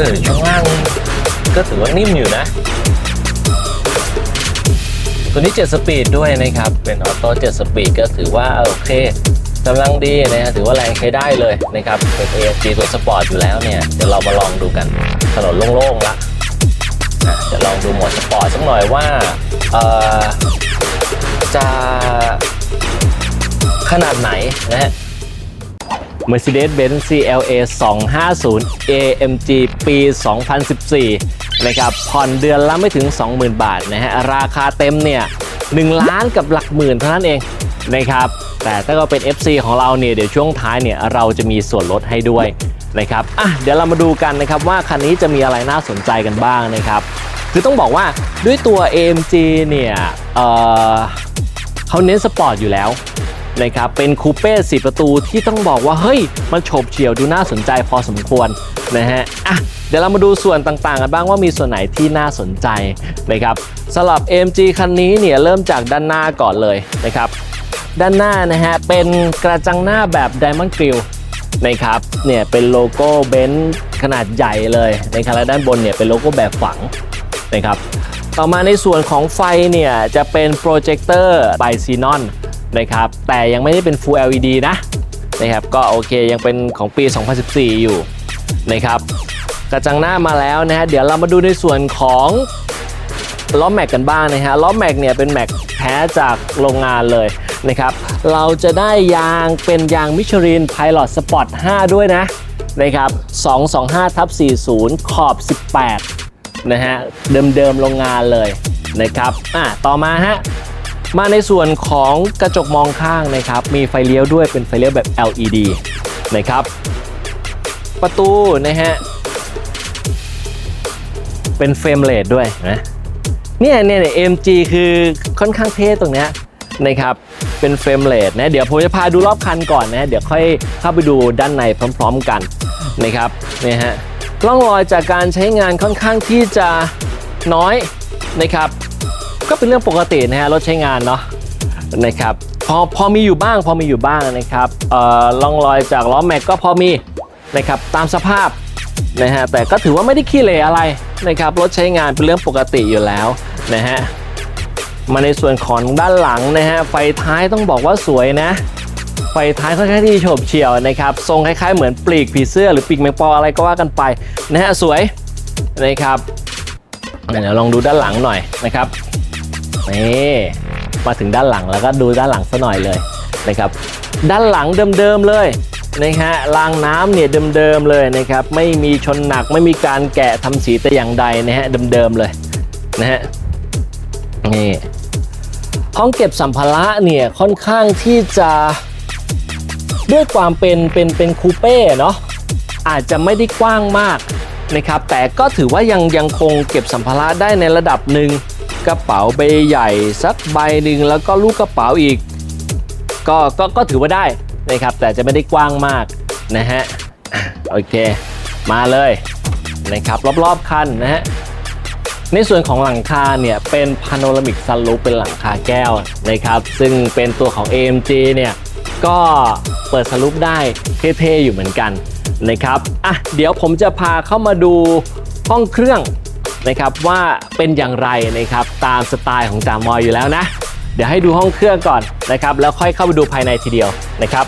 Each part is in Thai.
ออช่วงล่างก็ถือว่านิ่มอยู่นะ ตัวนี้ 7 สปีดด้วยนะครับ เป็นออโต้ 7 สปีดก็ถือว่าโอเคกำลังดีนะฮะถือว่าแรงใช้ได้เลยนะครับ เป็น AMG ตัวสปอร์ตอยู่แล้วเนี่ย เดี๋ยวเรามาลองดูกัน ถนนโล่งๆละอะจะลองดูโหมดสปอร์ตสักหน่อยว่าจะขนาดไหนนะฮะ Mercedes-Benz CLA 250 AMG ปี 2014 นะครับผ่อนเดือนละไม่ถึง 20,000 บาทนะฮะ ราคาเต็มเนี่ย1ล้านกับหลักหมื่นเท่านั้นเองนะครับ แต่ถ้าก็เป็น FC ของเราเนี่ย เดี๋ยวช่วงท้ายเนี่ย เราจะมีส่วนลดให้ด้วยนะครับอะเดี๋ยวเรามาดูกันนะครับว่าคันนี้จะมีอะไรน่าสนใจกันบ้างนะครับคือต้องบอกว่าด้วยตัว AMG เนี่ยเเขาเน้นสปอร์ตอยู่แล้ว นะครับเป็นคูเป้สีประตูที่ต้องบอกว่าเฮ้ย มันโฉบเฉี่ยวดูน่าสนใจพอสมควรนะฮะอะเดี๋ยวเรามาดูส่วนต่างๆกันบ้างว่ามีส่วนไหนที่น่าสนใจนะครับสำหรับ AMG คันนี้เนี่ยเริ่มจากด้านหน้าก่อนเลยนะครับด้านหน้านะฮะเป็นกระจังหน้าแบบ Diamond Grill นะครับเนี่ยเป็นโลโก้เบนซ์ขนาดใหญ่เลยนะครับและด้านบนเนี่ยเป็นโลโก้แบบฝังนะครับต่อมาในส่วนของไฟเนี่ยจะเป็นโปรเจคเตอร์ไบซีนอน นะครับแต่ยังไม่ได้เป็น Full LED นะนะครับก็โอเคยังเป็นของปี 2014 อยู่นะครับกระจังหน้ามาแล้วนะฮะเดี๋ยวเรามาดูในส่วนของล้อแม็กกันบ้างนะฮะล้อแม็กเนี่ยเป็นแม็กแท้จากโรงงานเลยนะครับเราจะได้ยางเป็นยางมิชลิน Pilot Sport 5ด้วยนะนะครับ225ทับ40 ขอบ 18นะฮะเดิมๆโรงงานเลยนะครับอะต่อมาฮะ มาในส่วนของกระจกมองข้างนะครับ มีไฟเลี้ยวด้วยเป็นไฟเลี้ยวแบบ LED นะครับ ประตูนะฮะ เป็นเฟรมเลดด้วยนะเนี่ยเนี่ยเนี่ย AMG คือค่อนข้างเท่ตรงเนี้ยนะครับ เป็นเฟรมเลดนะ เดี๋ยวผมจะพาดูรอบคันก่อนนะ เดี๋ยวค่อยเข้าไปดูด้านในพร้อม ๆกันนะครับเนี่ยฮะร่องรอยจากการใช้งานค่อนข้างที่จะน้อยนะครับ ก็เป็นเรื่องปกตินะฮะรถใช้งานเนาะนะครับพอพอมีอยู่บ้างพอมีอยู่บ้างนะครับเอ่อร่องรอยจากล้อแม็กก็พอมีนะครับตามสภาพนะฮะแต่ก็ถือว่าไม่ได้ขี้เหร่อะไรนะครับรถใช้งานเป็นเรื่องปกติอยู่แล้วนะฮะมาในส่วนของด้านหลังนะฮะไฟท้ายต้องบอกว่าสวยนะ ไฟท้ายค่อนข้างที่โฉบเฉี่ยวนะครับทรงคล้ายๆเหมือนปลีกผีเสื้อหรือปีกแมงปออะไรก็ว่ากันไปนะฮะสวยนะครับเดี๋ยวลองดูด้านหลังหน่อยนะครับ นี่มาถึงด้านหลังแล้วก็ดูด้านหลังซะหน่อยเลยนะครับ ด้านหลังเดิมๆเลยนะฮะรางน้ำเนี่ยเดิมๆเลยนะครับ ไม่มีชนหนักไม่มีการแกะทำสีแต่อย่างใดนะฮะเดิมๆเลยนะฮะนี่ห้องเก็บสัมภาระเนี่ยค่อนข้างที่จะด้วยความเป็นเป็นเป็นคูเป้เนาะอาจจะไม่ได้กว้างมากนะครับ แต่ก็ถือว่ายังยังคงเก็บสัมภาระได้ในระดับหนึ่ง กระเป๋าใบใหญ่สักใบหนึ่งแล้วก็ลูกกระเป๋าอีก ก็ก็ก็ถือว่าได้นะครับ แต่จะไม่ได้กว้างมากนะฮะโอเค มาเลยนะครับรอบๆคันนะฮะในส่วนของหลังคาเนี่ยเป็นพาโนรามิกซันรูปเป็นหลังคาแก้วนะครับซึ่งเป็นตัวของ AMG เนี่ยก็เปิดสรุปได้เท่ๆอยู่เหมือนกันนะครับอะเดี๋ยวผมจะพาเข้ามาดูห้องเครื่อง นะครับว่าเป็นอย่างไรนะครับตามสไตล์ของจามอยอยู่แล้วนะ เดี๋ยวให้ดูห้องเครื่องก่อนนะครับแล้วค่อยเข้าไปดูภายในทีเดียวนะครับ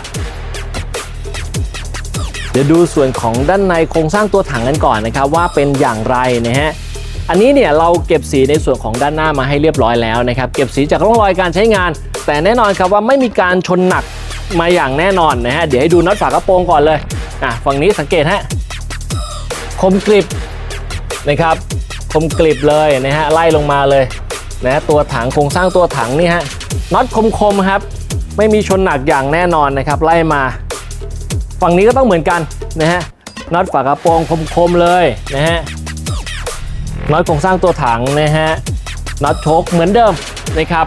เดี๋ยวดูส่วนของด้านในโครงสร้างตัวถังกันก่อนนะครับว่าเป็นอย่างไรนะฮะอันนี้เนี่ยเราเก็บสีในส่วนของด้านหน้ามาให้เรียบร้อยแล้วนะครับเก็บสีจากร่องรอยการใช้งาน แต่แน่นอนครับว่าไม่มีการชนหนักมาอย่างแน่นอนนะฮะเดี๋ยวให้ดูน็อตฝากระโปรงก่อนเลยอะฝั่งนี้สังเกตฮะคมกริบนะครับ คมกริบเลยนะฮะไล่ลงมาเลยนะตัวถังโครงสร้างตัวถังนี่ฮะน็อตคมๆครับ ไม่มีชนหนักอย่างแน่นอนนะครับ ไล่มา ฝั่งนี้ก็ต้องเหมือนกันนะฮะน็อตฝากระโปรงคมๆเลยนะฮะน็อตโครงสร้างตัวถังนะฮะน็อตโชคเหมือนเดิมนะครับ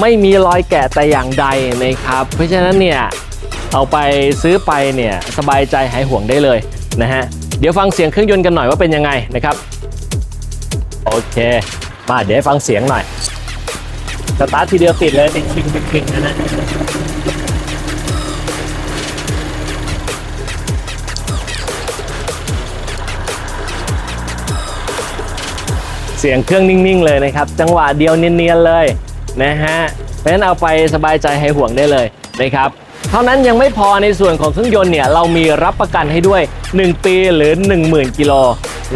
ไม่มีรอยแกะแต่อย่างใดนะครับ เพราะฉะนั้นเนี่ยเอาไปซื้อไปเนี่ยสบายใจหายห่วงได้เลยนะฮะเดี๋ยวฟังเสียงเครื่องยนต์กันหน่อยว่าเป็นยังไงนะครับ โอเค มาเดี๋ยวฟังเสียงหน่อย สตาร์ททีเดียวติดเลยติดคลิกติดคลิกนะนะเสียงเครื่องนิ่งๆ เลยนะครับ จังหวะเดียวเนียนๆเลยนะฮะเพราะฉะนั้นเอาไปสบายใจให้ห่วงได้เลยนะครับเท่านั้นยังไม่พอในส่วนของเครื่องยนต์เนี่ยเรามีรับประกันให้ด้วย 1 ปีหรือ 10,000 กิโล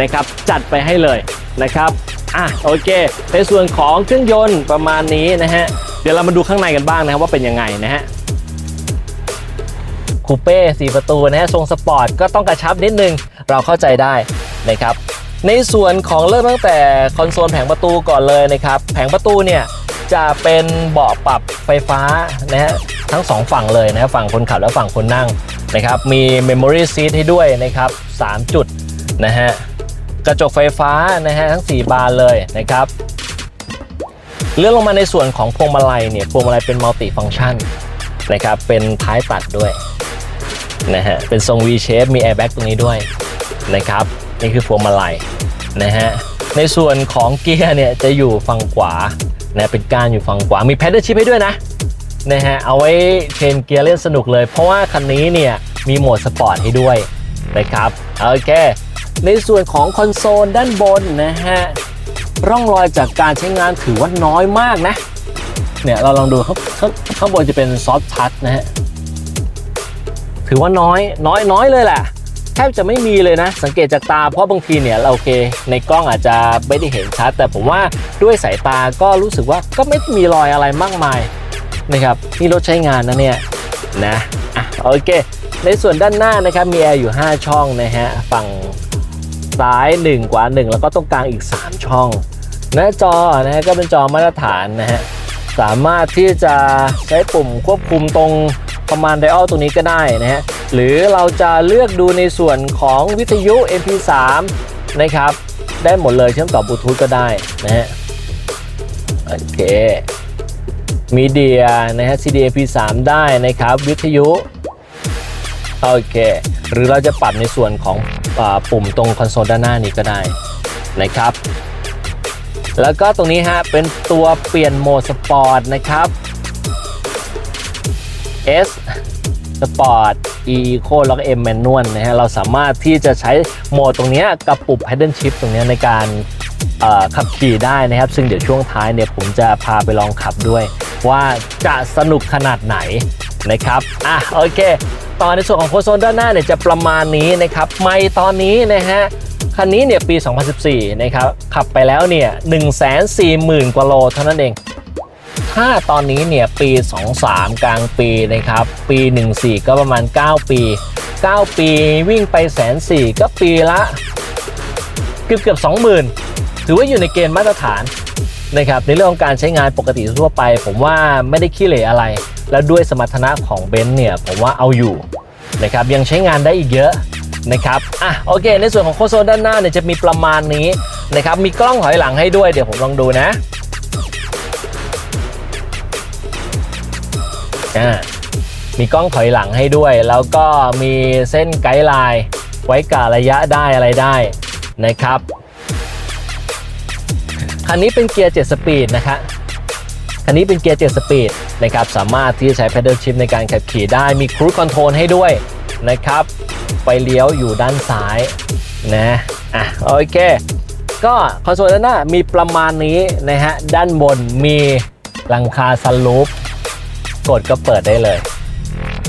นะครับจัดไปให้เลย นะครับอะโอเค ในส่วนของเครื่องยนต์ประมาณนี้นะฮะเดี๋ยวเรามาดูข้างในกันบ้างนะครับว่าเป็นยังไงนะฮะคูเป้สีประตูนะฮะทรงสปอร์ตก็ต้องกระชับนิดนึงเราเข้าใจได้นะครับในส่วนของเริ่มตั้งแต่คอนโซลแผงประตูก่อนเลยนะครับแผงประตูเนี่ยจะเป็นเบาะปรับไฟฟ้านะฮะทั้งสองฝั่งเลยนะฝั่งคนขับและฝั่งคนนั่งนะครับมี Memory Seat ให้ด้วยนะครับ 3 จุดนะฮะ กระจกไฟฟ้านะฮะทั้ง 4 บานเลยนะครับเลื่อนลงมาในส่วนของพวงมาลัยเนี่ยพวงมาลัยเป็นมัลติฟัง c t ชันนะครับเป็นท้ายตัดด้วยนะฮะเป็นทรง V shape มี airbag ตรงนี้ด้วยนะครับนี่คือพวงมาลัยนะฮะในส่วนของเกียร์เนี่ยจะอยู่ฝั่งขวานะเป็นกานอยู่ฝั่งขวามี pedal shift ให้ด้วยนะนะฮะเอาไว้เชนเกียร์เล่นสนุกเลย เพราะว่าคันนี้เนี่ยมีโหมดสปอร์ตให้ด้วยนะครับโอเค ในส่วนของคอนโซลด้านบนนะฮะร่องรอยจากการใช้งานถือว่าน้อยมากนะ เนี่ยเราลองดูข้างข้างข้างบนจะเป็นซอฟทัชนะฮะถือว่าน้อยน้อยน้อยเลยแหละแทบจะไม่มีเลยนะ สังเกตจากตาเพราะบางทีเนี่ยเราโอเค ในกล้องอาจจะไม่ได้เห็นชัด แต่ผมว่าด้วยสายตาก็รู้สึกว่าก็ไม่มีรอยอะไรมากมายนะครับนี่รถใช้งานนะเนี่ยนะอะโอเค ในส่วนด้านหน้านะครับมีแอร์อยู่ 5 ช่องนะฮะฝั่ง ซ้าย 1 กว่า 1 แล้วก็ตรงกลางอีก 3 ช่อง หน้าจอนะฮะก็เป็นจอมาตรฐานนะฮะสามารถที่จะใช้ปุ่มควบคุมตรงประมาณไดอ l ตรงนี้ก็ได้นะฮะหรือเราจะเลือกดูในส่วนของวิทยุ MP3 นะครับ ได้หมดเลยเชื่อมต่อบลูทูธก็ได้นะฮะโอเคมีเดียนะฮะ CD MP3 ได้นะครับ วิทยุ โอเค หรือเราจะปรับในส่วนของ ปุ่มตรงคอนโซลด้านหน้านี้ก็ได้นะครับ แล้วก็ตรงนี้ฮะเป็นตัวเปลี่ยนโหมดสปอร์ตนะครับ S Sport E Eco แล้วก็ M Manual นะฮะเราสามารถที่จะใช้โหมดตรงเนี้ยกับปุ่ม Paddle Shift ตรงเนี้ยในการขับขี่ได้นะครับ ซึ่งเดี๋ยวช่วงท้ายเนี่ยผมจะพาไปลองขับด้วย ว่าจะสนุกขนาดไหนนะครับ อะโอเค ตอนในส่วนของโคโซนด้านหน้าเนี่ยจะประมาณนี้นะครับไม่ตอนนี้นะฮะคันนี้เนี่ยปี 2014 นะครับ ขับไปแล้วเนี่ย 140,000 กว่าโลเท่านั้นเอง ถ้าตอนนี้เนี่ยปี 23 กลางปีนะครับ ปี 14 ก็ประมาณ 9 ปี 9 ปีวิ่งไปแสนสี่ก็ปีละ เกือบเกือบ20,000 ถือว่าอยู่ในเกณฑ์มาตรฐาน นะครับในเรื่องของการใช้งานปกติทั่วไป ผมว่าไม่ได้ขี้เหร่อะไร แล้วด้วยสมรรถนะของเบนซ์เนี่ยผมว่าเอาอยู่นะครับยังใช้งานได้อีกเยอะนะครับอะโอเค ในส่วนของโคโซด้านหน้าเนี่ยจะมีประมาณนี้นะครับมีกล้องถอยหลังให้ด้วยเดี๋ยวผมลองดูนะอ่ามีกล้องถอยหลังให้ด้วย แล้วก็มีเส้นไกด์ไลน์ไว้กะระยะได้อะไรได้นะครับ คันนี้เป็นเกียร์ 7 สปีดนะคะคันนี้เป็นเกียร์ 7 สปีดนะครับ สามารถที่จะใช้ pedal shift ในการขับขี่ได้ มี cruise control ให้ด้วยนะครับ ไฟเลี้ยวอยู่ด้านซ้ายนะ อะ โอเค ก็คอนโซลด้านหน้ามีประมาณนี้นะฮะ ด้านบนมีหลังคาซันลูป กดก็เปิดได้เลย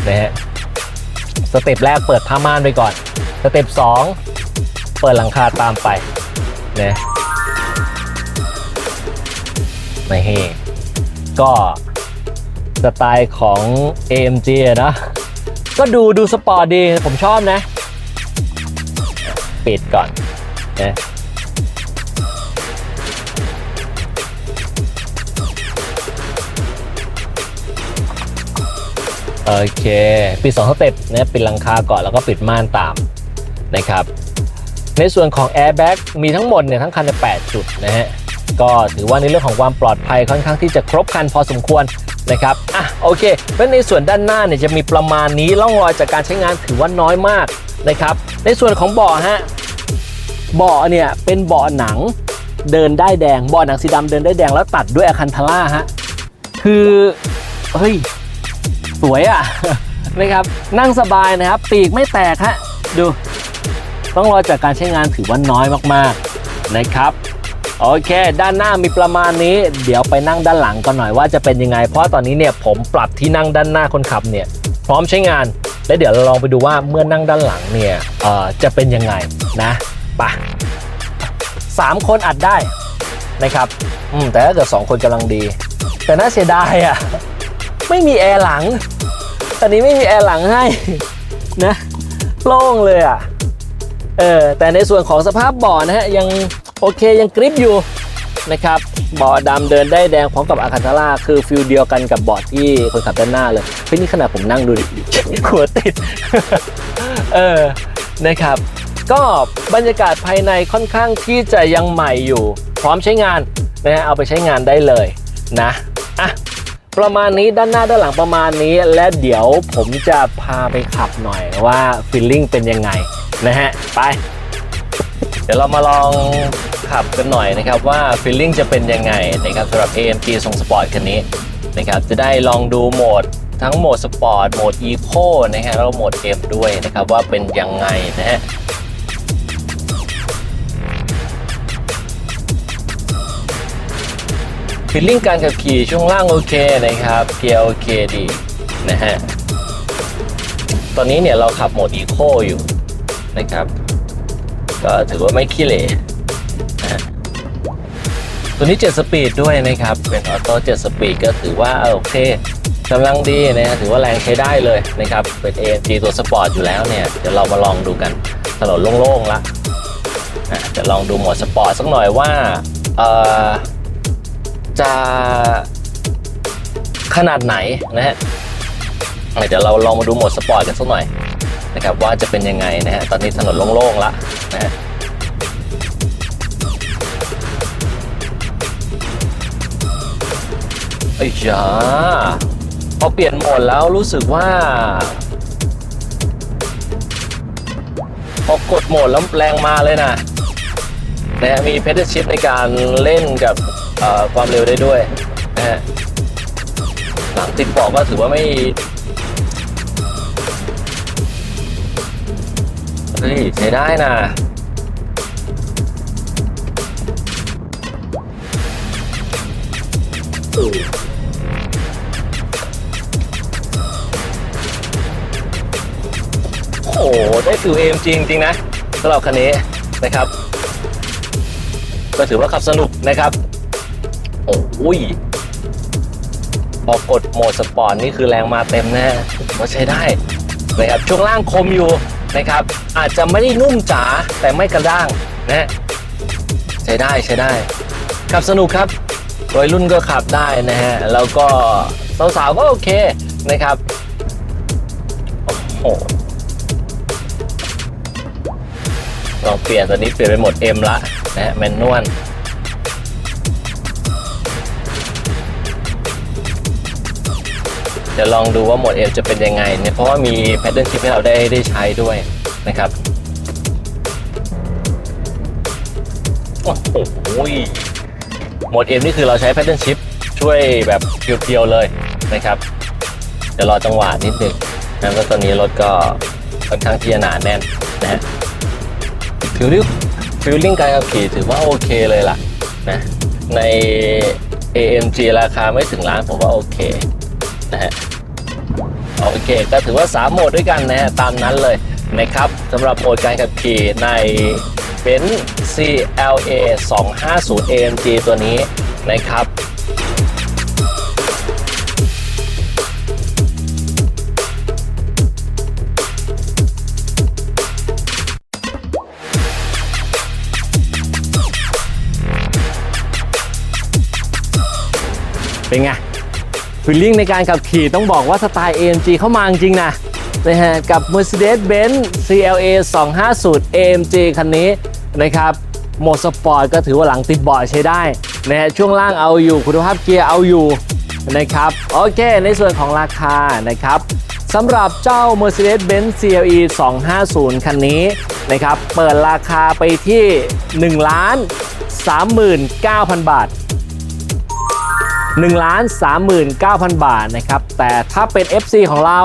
นะฮะ สเต็ปแรกเปิดผ้าม่านไปก่อน สเต็ป2เปิดหลังคาตามไปนะ นี่ก็สไตล์ของ AMG เนอะก็ดูดูสปอร์ตดี ผมชอบนะ ปิดก่อนนะโอเค ปิด2สเต็ปนะปิดหลังคาก่อนแล้วก็ปิดม่านตามนะครับ ในส่วนของ Airbag มีทั้งหมดเนี่ยทั้งคันเนี่ย8จุดนะฮะ ก็ถือว่าในเรื่องของความปลอดภัยค่อนข้างที่จะครบครันพอสมควรนะครับอะโอเคเพราะในส่วนด้านหน้าเนี่ยจะมีประมาณนี้ร่องรอยจากการใช้งานถือว่าน้อยมากนะครับในส่วนของเบาะฮะเบาะเนี่ยเป็นเบาะหนังเดินได้แดงเบาะหนังสีดำเดินได้แดงแล้วตัดด้วยอะคันทาร่าฮะคือเฮ้ยสวยอะนะครับนั่งสบายนะครับปีกไม่แตกฮะดูต้องรอยจากการใช้งานถือว่าน้อยมากๆนะครับ โอเค ด้านหน้ามีประมาณนี้ เดี๋ยวไปนั่งด้านหลังกันหน่อยว่าจะเป็นยังไง เพราะตอนนี้เนี่ยผมปรับที่นั่งด้านหน้าคนขับเนี่ยพร้อมใช้งาน และเดี๋ยวเราลองไปดูว่าเมื่อนั่งด้านหลังเนี่ยเอ่อจะเป็นยังไงนะไปสามคนอัดได้นะครับอืมแต่ถ้าเกิดสองคนกำลังดี แต่น่าเสียดายอะไม่มีแอร์หลัง ตอนนี้ไม่มีแอร์หลังให้นะโล่งเลยอะเออแต่ในส่วนของสภาพเบาะนะฮะยัง โอเคยังกริปอยู่นะครับเบาะดำเดินได้แดงพร้อมกับอาคาทาร่าคือฟิลเดียวกันกับเบาะที่คนขับด้านหน้าเลยเฮ้ยนี่ขนาดผมนั่งดูดิหัวติด เออนะครับ ก็บรรยากาศภายในค่อนข้างที่จะยังใหม่อยู่ พร้อมใช้งานนะฮะเอาไปใช้งานได้เลยนะอะประมาณนี้ด้านหน้าด้านหลังประมาณนี้ และเดี๋ยวผมจะพาไปขับหน่อยว่าฟีลลิ่งเป็นยังไงนะฮะไป เดี๋ยวเรามาลอง ขับกันหน่อยนะครับว่าฟีลลิ่งจะเป็นยังไงนะครับสำหรับ AMG ทรงสปอร์ตคันนี้นะครับจะได้ลองดูโหมดทั้งโหมดสปอร์ตโหมดอีโคนะฮะแล้วโหมด F ด้วยนะครับว่าเป็นยังไงนะฮะฟีลลิ่งการขับขี่ช่วงล่างโอเคนะครับเกียร์โอเคดีนะฮะตอนนี้เนี่ยเราขับโหมดอีโคอยู่นะครับ ก็ถือว่าไม่ขี้เหร่นะฮะ ตัวนี้ 7 สปีดด้วยนะครับ เป็นออโต้7สปีดก็ถือว่าโอเคกำลังดีนะถือว่าแรงใช้ได้เลยนะครับ เป็น AMG ตัวสปอร์ตอยู่แล้วเนี่ย เดี๋ยวเรามาลองดูกันถนนโล่งๆละจะลองดูโหมดสปอร์ตสักหน่อยว่าจะขนาดไหนนะฮะเดี๋ยวเราลองมาดูโหมดสปอร์ตกันสักหน่อยนะครับว่าจะเป็นยังไงนะฮะตอนนี้ถนนโล่งๆละนะฮะ อ้ยาพอเปลี่ยนโหมดแล้วรู้สึกว่า พอกดโหมดแล้วแรงมาเลยนะนะฮะมีเพดชิ f ในการเล่นกับความเร็วได้ด้วยนะฮะหลังติดเบอกก็ถือว่าไม่เฮ้ยใช้ได้นะอ หได้ฟิลเอมจริงๆนะสำหรับคันนี้นะครับ ก็ถือว่าขับสนุกนะครับ โอ้ยพอกดโหมดสปอร์ตนี่คือแรงมาเต็มนะก็ใช้ได้นะครับช่วงล่างคมอยู่นะครับ อาจจะไม่ได้นุ่มจ๋าแต่ไม่กระด้างนะฮะใช้ได้ใช้ได้ขับสนุกครับวัยรุ่นก็ขับได้นะฮะแล้วก็สาวๆก็โอเคนะครับโอ้โห ลองเปลี่ยนตอนนี้เปลี่ยนไปหมด M ละนะแมนนวลเดี๋ยวลองดูว่าโหมด F จะเป็นยังไงเนี่ยเพราะว่ามีแพทเทิร์นชิปให้เราได้ได้ใช้ด้วยนะครับโอ้โหโหมด F นี่คือเราใช้แพทเทิร์นชิปช่วยแบบเพียวๆเลยนะครับเดี๋ยวรอจังหวะนิดหนึ่งนะแล้วตอนนี้รถก็ค่อนข้างที่จะหนาแน่นนะฮะ ฟิลลิ่งฟิลลิ่งการขับขี่ถือว่าโอเคเลยล่ะนะใน AMG ราคาไม่ถึงล้านผมว่าโอเคนะฮะโอเค ก็ถือว่า 3 โหมดด้วยกันนะฮะ ตามนั้นเลยนะครับสำหรับโหมดการขับขี่ใน b e n z CLA 250 AMG ตัวนี้นะครับ เป็นไงฟีลลิ่งในการขับขี่ต้องบอกว่าสไตล์ AMG เข้ามาจริงนะนะฮะกับ Mercedes-Benz CLA 250 AMG คันนี้นะครับโหมดสปอร์ตก็ถือว่าหลังติดเบาะใช้ได้นะฮะช่วงล่างเอาอยู่คุณภาพเกียร์เอาอยู่นะครับโอเค ในส่วนของราคานะครับสำหรับเจ้า Mercedes-Benz CLE 250 คันนี้นะครับเปิดราคาไปที่1ล้าน39,000 บาท 1 39,000 บาทนะครับ แต่ถ้าเป็น FC ของเรา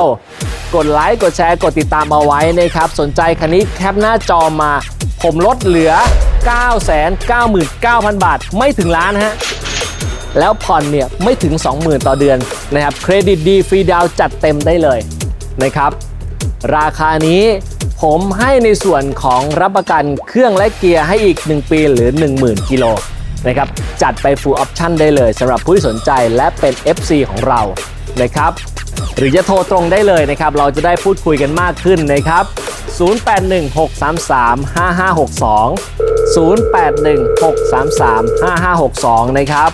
กดไลค์กดแชร์กดติดตามเอาไว้นะครับ สนใจคันนี้แคปหน้าจอมา ผมลดเหลือ 999,000 บาท ไม่ถึงล้านฮะ แล้วผ่อนเนี่ยไม่ถึง 20,000 ต่อเดือนนะครับ เครดิตดีฟรีดาวจัดเต็มได้เลยนะครับ ราคานี้ผมให้ในส่วนของรับประกันเครื่องและเกียร์ให้อีก 1 ปีหรือ 10,000 กิโล นะครับจัดไป full option ได้เลยสำหรับผู้ที่สนใจและเป็น FC ของเรานะครับหรือจะโทรตรงได้เลยนะครับ เราจะได้พูดคุยกันมากขึ้นนะครับ 0816335562 0816335562 นะครับ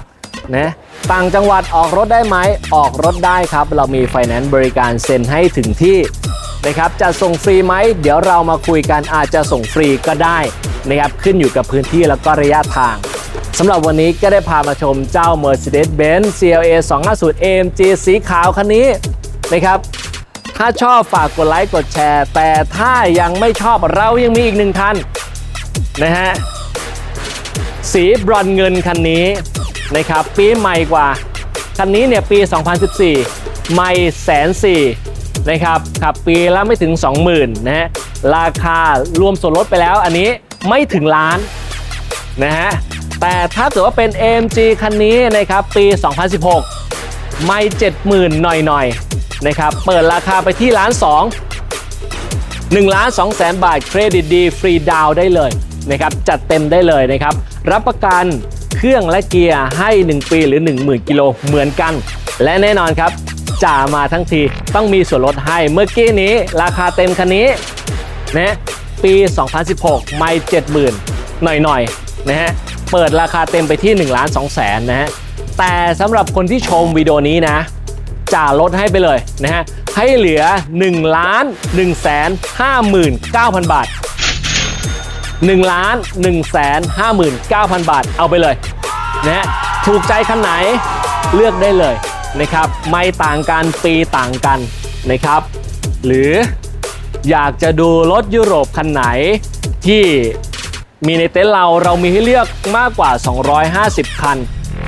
นะต่างจังหวัดออกรถได้ไหมออกรถได้ครับ เรามีไฟแนนซ์บริการเซ็นให้ถึงที่นะครับจะส่งฟรีไหม เดี๋ยวเรามาคุยกันอาจจะส่งฟรีก็ได้นะครับขึ้นอยู่กับพื้นที่แล้วก็ระยะทาง สำหรับวันนี้ก็ได้พามาชมเจ้า Mercedes-Benz CLA 250 AMG สีขาวคันนี้นะครับ ถ้าชอบฝากกดไลค์กดแชร์ แต่ถ้ายังไม่ชอบเรายังมีอีกหนึ่งคันนะฮะ สีบรอนเงินคันนี้นะครับปีใหม่กว่า คันนี้เนี่ยปี 2014 ใหม่แสนสี่นะครับขับปีละไม่ถึง 20,000นะฮะราคารวมส่วนลดไปแล้วอันนี้ไม่ถึงล้านนะฮะ แต่ถ้าเกิดว่าเป็น AMG คันนี้นะครับปี 2016 ไม่70,000 หน่อยๆนะครับเปิดราคาไปที่ล้าน2 1ล้าน2แสนบาทเครดิตดีฟรีดาวได้เลยนะครับจัดเต็มได้เลยนะครับรับประกันเครื่องและเกียร์ให้ 1 ปีหรือ 10,000 กิโลเหมือนกัน และแน่นอนครับจ่ามาทั้งทีต้องมีส่วนลดให้เมื่อกี้นี้ราคาเต็มคันนี้นะปี 2016 ไม่ 70,000 หน่อยๆนะฮะ เปิดราคาเต็มไปที่1ล้าน2แสนนะฮะ แต่สำหรับคนที่ชมวิดีโอนี้นะจ่าลดให้ไปเลยนะฮะ ให้เหลือ1ล้าน1แสน59,000 บาท1ล้าน1แสน59,000 บาทเอาไปเลยนะฮะถูกใจคันไหนเลือกได้เลยนะครับ ไม่ต่างกันปีต่างกันนะครับ หรืออยากจะดูรถยุโรปคันไหนที่ มีในเต็นท์เราเรามีให้เลือกมากกว่า 250 คัน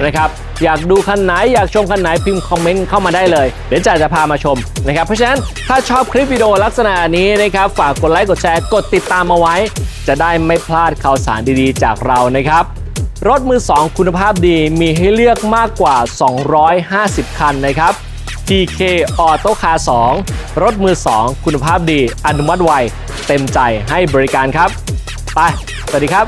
นะครับอยากดูคันไหนอยากชมคันไหนพิมพ์คอมเมนต์เข้ามาได้เลยเดี๋ยวจ่าจะพามาชมนะครับเพราะฉะนั้นถ้าชอบคลิปวิดีโอลักษณะนี้นะครับฝากกดไลค์กดแชร์กดติดตามมาไว้ จะได้ไม่พลาดข่าวสารดีๆ จากเรานะครับรถมือ 2 คุณภาพดีมีให้เลือกมากกว่า 250 คันนะครับ TK Auto Car 2 รถมือ 2 คุณภาพดีอนุมัติไวเต็มใจให้บริการครับ ไป สวัสดีครับ